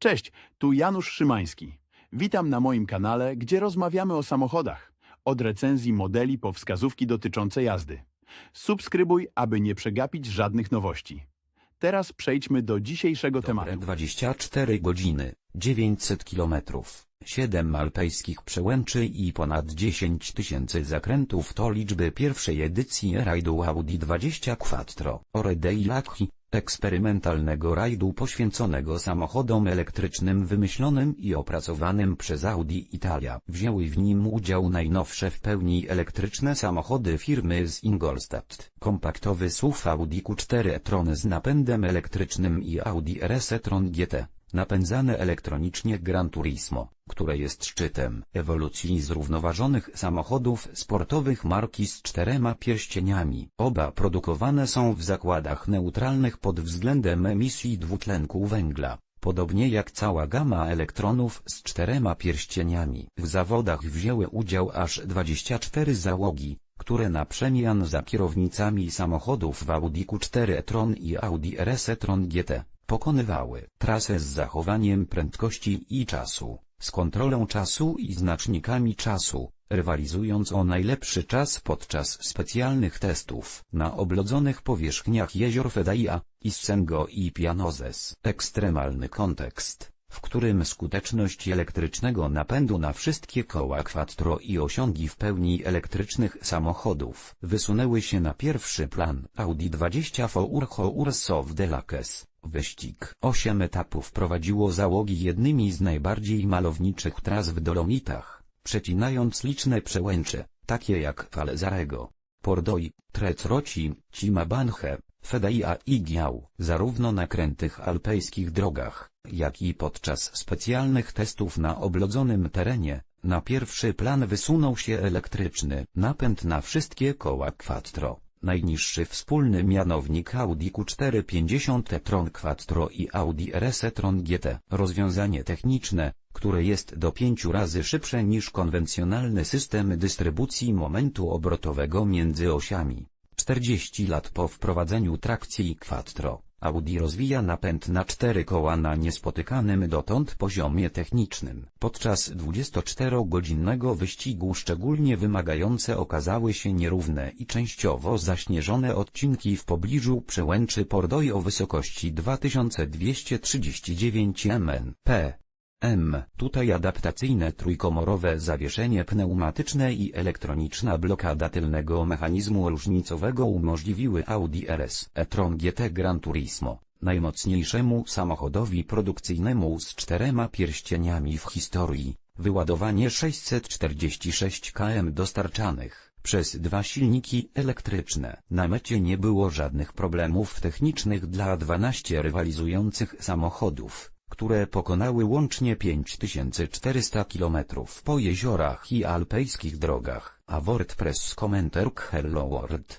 Cześć, tu Janusz Szymański. Witam na moim kanale, gdzie rozmawiamy o samochodach. Od recenzji modeli po wskazówki dotyczące jazdy. Subskrybuj, aby nie przegapić żadnych nowości. Teraz przejdźmy do dzisiejszego Dobre tematu. 24 godziny, 900 kilometrów, 7 alpejskich przełęczy i ponad 10 tysięcy zakrętów to liczby pierwszej edycji rajdu Audi 20 Quattro Ore dei Lacchi, eksperymentalnego rajdu poświęconego samochodom elektrycznym wymyślonym i opracowanym przez Audi Italia. Wzięły w nim udział najnowsze w pełni elektryczne samochody firmy z Ingolstadt, kompaktowy SUV Audi Q4 e-tron z napędem elektrycznym i Audi RS e-tron GT napędzane elektronicznie Gran Turismo, które jest szczytem ewolucji zrównoważonych samochodów sportowych marki z czterema pierścieniami. Oba produkowane są w zakładach neutralnych pod względem emisji dwutlenku węgla. Podobnie jak cała gama elektronów z czterema pierścieniami. W zawodach wzięły udział aż 24 załogi, które na przemian za kierownicami samochodów w Audi Q4 e-tron i Audi RS e-tron GT pokonywały trasę z zachowaniem prędkości i czasu, z kontrolą czasu i znacznikami czasu, rywalizując o najlepszy czas podczas specjalnych testów na oblodzonych powierzchniach jezior Fedaia, Issengo i Pianozes. Ekstremalny kontekst w którym skuteczność elektrycznego napędu na wszystkie koła quattro i osiągi w pełni elektrycznych samochodów wysunęły się na pierwszy plan. Audi 20 Fourho Urso w Delakes. Wyścig. Osiem etapów prowadziło załogi jednymi z najbardziej malowniczych tras w Dolomitach, przecinając liczne przełęcze, takie jak Falezarego, Pordoi, Tretroci, Cimabanche, Fedaia i Giał, zarówno na krętych alpejskich drogach, jak i podczas specjalnych testów na oblodzonym terenie, na pierwszy plan wysunął się elektryczny napęd na wszystkie koła Quattro. Najniższy wspólny mianownik Audi Q4 50 e-tron Quattro i Audi RS e-tron GT. Rozwiązanie techniczne, które jest do 5 razy szybsze niż konwencjonalny system dystrybucji momentu obrotowego między osiami. 40 lat po wprowadzeniu trakcji Quattro, Audi rozwija napęd na cztery koła na niespotykanym dotąd poziomie technicznym. Podczas 24-godzinnego wyścigu szczególnie wymagające okazały się nierówne i częściowo zaśnieżone odcinki w pobliżu przełęczy Pordoi o wysokości 2239 mn. M. Tutaj adaptacyjne trójkomorowe zawieszenie pneumatyczne i elektroniczna blokada tylnego mechanizmu różnicowego umożliwiły Audi RS e-tron GT Gran Turismo, najmocniejszemu samochodowi produkcyjnemu z czterema pierścieniami w historii, wyładowanie 646 km dostarczanych przez dwa silniki elektryczne. Na mecie nie było żadnych problemów technicznych dla 12 rywalizujących samochodów które pokonały łącznie 5400 km po jeziorach i alpejskich drogach. A WordPress Commenter Hello World